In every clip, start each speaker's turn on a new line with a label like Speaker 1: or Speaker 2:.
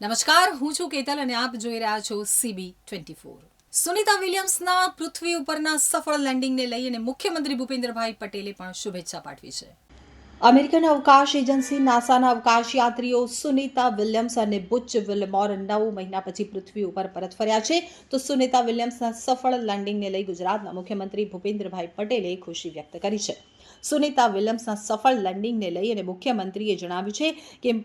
Speaker 1: નમસ્કાર, હું છું કેતલ અને આપ જોઈ રહ્યા છો સીબી ટ્વેન્ટી ફોર સુનિતા વિલિયમ્સના પૃથ્વી ઉપરના સફળ લેન્ડિંગને લઈ અને મુખ્યમંત્રી ભૂપેન્દ્રભાઈ પટેલે પણ શુભેચ્છા પાઠવી છે. અમેરિકન અવકાશ એજન્સી નાસાના અવકાશ યાત્રીઓ સુનિતા વિલિયમ્સ અને બુચ વિલમોર નવ મહિના પછી પૃથ્વી ઉપર પરત ફર્યા છે. તો સુનિતા વિલિયમ્સના સફળ લેન્ડિંગને લઈ ગુજરાતના મુખ્યમંત્રી ભૂપેન્દ્રભાઈ પટેલે ખુશી વ્યક્ત કરી છે. સુનિતા વિલિયમ્સના સફળ લેન્ડિંગને લઈ અને મુખ્યમંત્રીએ જણાવ્યું છે કે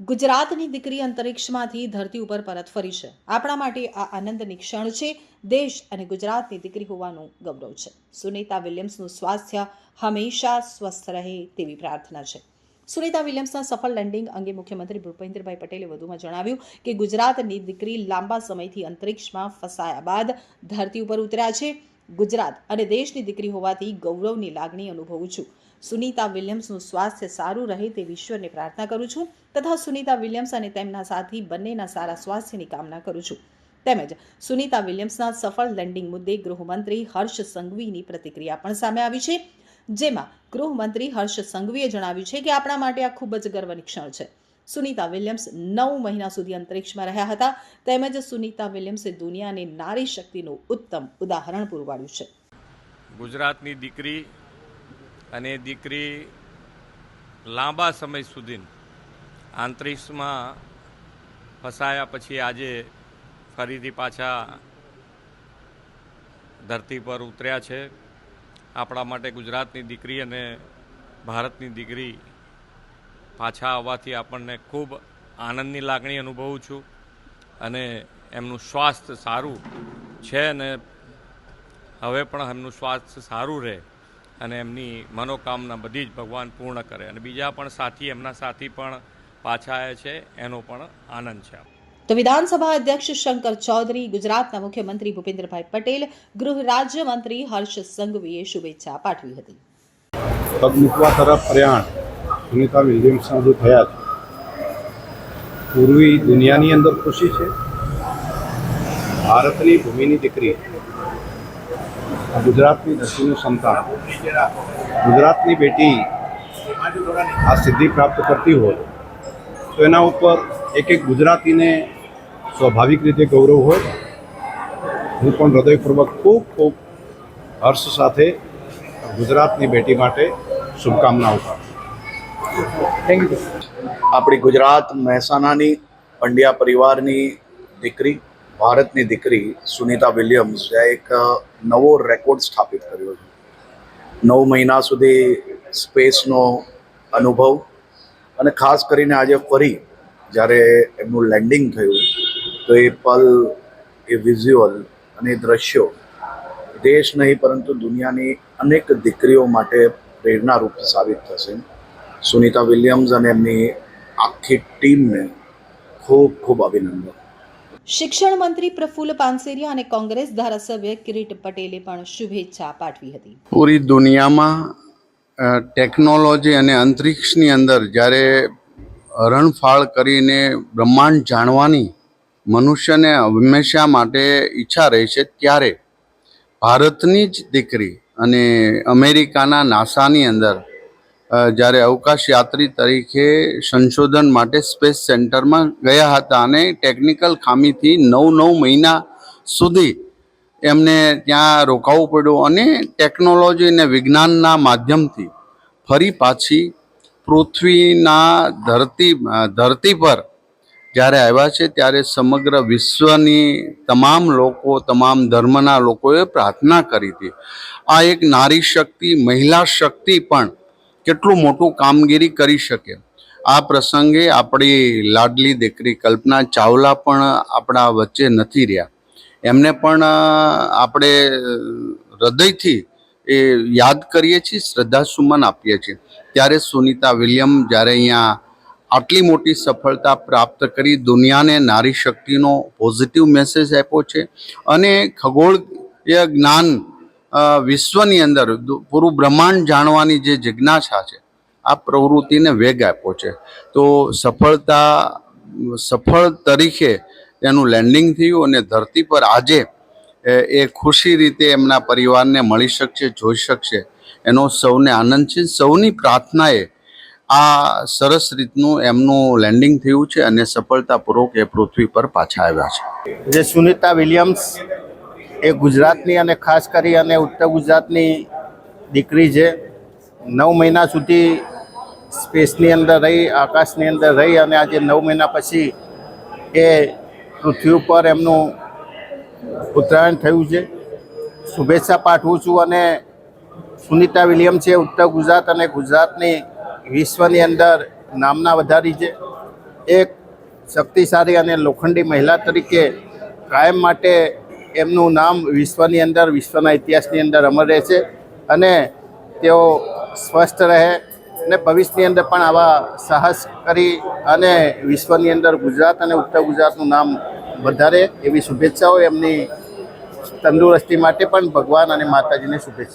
Speaker 1: ગુજરાતની દીકરી અંતરિક્ષમાંથી ધરતી ઉપર પરત ફરી છે. આપણા માટે આ આનંદની ક્ષણ છે. દેશ અને ગુજરાતની દીકરી હોવાનું ગૌરવ છે. સુનિતા વિલિયમ્સનું સ્વાસ્થ્ય હંમેશા સ્વસ્થ રહે તેવી પ્રાર્થના છે. સુનીતા વિલિયમ્સના સફળ લેન્ડિંગ અંગે મુખ્યમંત્રી ભૂપેન્દ્રભાઈ પટેલે વધુમાં જણાવ્યું કે ગુજરાતની દીકરી લાંબા સમયથી અંતરિક્ષમાં ફસાયા બાદ ધરતી ઉપર ઉતર્યા છે. ગુજરાત અને દેશની દીકરી હોવાથી ગૌરવની લાગણી અનુભવું છું. સુનીતા વિલિયમ્સનું સ્વાસ્થ્ય સારું રહે તે ઈશ્વરને પ્રાર્થના કરું છું. તથા સુનીતા વિલિયમ્સ અને તેમના સાથી બંનેના સારા સ્વાસ્થ્યની કામના કરું છું. તેમજ સુનીતા વિલિયમ્સના સફળ લેન્ડિંગ મુદ્દે ગૃહમંત્રી હર્ષ સંઘવીની પ્રતિક્રિયા પણ સામે આવી છે. જેમાં ગૃહમંત્રી હર્ષ સંઘવીએ જણાવ્યું છે કે આપણા માટે આ ખૂબ જ ગર્વની ક્ષણ છે. સુનીતા વિલિયમ્સ નવ મહિના સુધી અંતરિક્ષમાં રહ્યા હતા. તેમજ સુનીતા વિલિયમ્સે દુનિયાને નારી શક્તિનું ઉત્તમ ઉદાહરણ પૂરું પાડ્યું છે.
Speaker 2: ગુજરાતની દીકરી અને દીકરી લાંબા સમય સુધી આંતરિક્ષમાં ફસાયા પછી આજે ફરીથી પાછા ધરતી પર ઉતર્યા છે. આપણા માટે ગુજરાતની દીકરી અને ભારતની દીકરી પાછા આવવાથી આપણને ખૂબ આનંદની લાગણી અનુભવું છું અને એમનું સ્વાસ્થ્ય સારું છે અને હવે પણ એમનું સ્વાસ્થ્ય સારું રહે. અને એમની મનોકામના બધી જ ભગવાન પૂર્ણ કરે. અને બીજા પણ સાથી એમના સાથી પણ પાછા આવ્યા છે. એનો પણ આનંદ છે
Speaker 1: તો વિધાનસભા અધ્યક્ષ શંકર ચૌધરી ગુજરાતના મુખ્યમંત્રી ભૂપેન્દ્રભાઈ પટેલ ગૃહ રાજ્યમંત્રી હર્ષ સંઘવીએ શુભેચ્છા પાઠવી હતી.
Speaker 3: પગ મૂકવા તરફ પ્રયાણ સુનિતા વિલિયમ્સ જે થયા છે. પૂર્વી દુનિયાની અંદર ખુશી છે. ભારતની ભૂમિની દીકરી ગુજરાતની ધરતીનું સંતાન. ગુજરાતની બેટી આ સિદ્ધિ પ્રાપ્ત કરતી હોય તો એના ઉપર એક એક ગુજરાતીને સ્વાભાવિક રીતે ગૌરવ હોય. હું પણ હૃદયપૂર્વક ખૂબ ખૂબ હર્ષ સાથે ગુજરાતની બેટી માટે શુભકામનાઓ પાઠવું
Speaker 4: આપણી ગુજરાત મહેસાણાની પંડ્યા પરિવારની દીકરી ભારતની દીકરી સુનિતા વિલિયમ્સ જે એક નવો રેકોર્ડ સ્થાપિત કર્યો છે. નવ મહિના સુધી સ્પેસનો અનુભવ અને ખાસ કરીને આજે ફરી જ્યારે એમનું લેન્ડિંગ થયું, તો એ પલ, એ વિઝ્યુઅલ અને એ દ્રશ્યો દેશ નહીં, પરંતુ દુનિયાની અનેક દીકરીઓ માટે પ્રેરણારૂપ સાબિત થશે. સુનિતા વિલિયમ્સ અને એમની આખી ટીમને ખૂબ ખૂબ અભિનંદન.
Speaker 1: શિક્ષણ મંત્રી પ્રફુલ્લ પાનસેરિયા અને કોંગ્રેસ ધારાસભ્ય કિરીટ પટેલે પણ શુભેચ્છા પાઠવી હતી.
Speaker 5: પૂરી દુનિયામાં ટેકનોલોજી અને અંતરિક્ષની અંદર જ્યારે હરણફાળ કરીને બ્રહ્માંડ જાણવાની મનુષ્યને હંમેશા માટે ઈચ્છા રહી છે, ત્યારે ભારતની જ દીકરી અને અમેરિકાના નાસાની અંદર જ્યારે અવકાશ યાત્રી તરીકે સંશોધન માટે સ્પેસ સેન્ટરમાં ગયા હતા અને ટેકનિકલ ખામીથી નવ નવ મહિના સુધી એમને ત્યાં રોકાવું પડ્યું અને ટેકનોલોજી અને વિજ્ઞાનના માધ્યમથી ફરી પાછી પૃથ્વીના ધરતી ધરતી પર જ્યારે આવ્યા છે ત્યારે સમગ્ર વિશ્વની તમામ લોકો, તમામ ધર્મના લોકોએ પ્રાર્થના કરી હતી. આ એક નારી શક્તિ, મહિલા શક્તિ પણ કેટલું મોટું કામગીરી કરી શકે. આ પ્રસંગે આપણી લાડલી દીકરી કલ્પના ચાવલા પણ આપણા વચ્ચે નથી રહ્યા. એમને પણ આપણે હૃદયથી એ યાદ કરીએ છીએ શ્રદ્ધાસુમન આપીએ છીએ. ત્યારે સુનિતા વિલિયમ જ્યારે અહીંયા આટલી મોટી સફળતા પ્રાપ્ત કરી, દુનિયાને નારી શક્તિનો પોઝિટિવ મેસેજ આપ્યો છે અને ખગોળીય જ્ઞાન વિશ્વની અંદર પૂરું બ્રહ્માંડ જાણવાની જે જિજ્ઞાસા છે, આ પ્રવૃત્તિને વેગ આપ્યો છે. તો સફળતા, સફળ તરીકે તેનું લેન્ડિંગ થયું અને ધરતી પર આજે એ ખુશી રીતે એમના પરિવારને મળી શકશે, જોઈ શકશે. એનો સૌને આનંદ છે. સૌની પ્રાર્થનાએ આ સરસ રીતનું એમનું લેન્ડિંગ થયું છે અને સફળતાપૂર્વક એ પૃથ્વી પર પાછા આવ્યા છે.
Speaker 6: જે સુનિતા વિલિયમ્સ એ ગુજરાતની અને ખાસ કરી અને ઉત્તર ગુજરાતની દીકરી છે. નવ મહિના સુધી સ્પેસની અંદર રહી, આકાશની અંદર રહી અને આજે નવ મહિના પછી એ પૃથ્વી ઉપર એમનું ઉત્તરાયણ થયું છે. શુભેચ્છા પાઠવું છું અને સુનિતા વિલિયમ છે ઉત્તર ગુજરાત અને ગુજરાતની વિશ્વની અંદર નામના વધારી છે. એક શક્તિશાળી અને લોખંડી મહિલા તરીકે કાયમ માટે એમનું નામ વિશ્વની અંદર, વિશ્વના ઇતિહાસની અંદર અમર રહેશે અને તેઓ સ્વસ્થ રહે અને ભવિષ્યની અંદર પણ આવા સાહસ કરી અને વિશ્વની અંદર ગુજરાત અને ઉત્તર ગુજરાતનું નામ વધારે એવી શુભેચ્છાઓ એમની તંદુરસ્તી માટે પણ ભગવાન અને માતાજીને શુભેચ્છા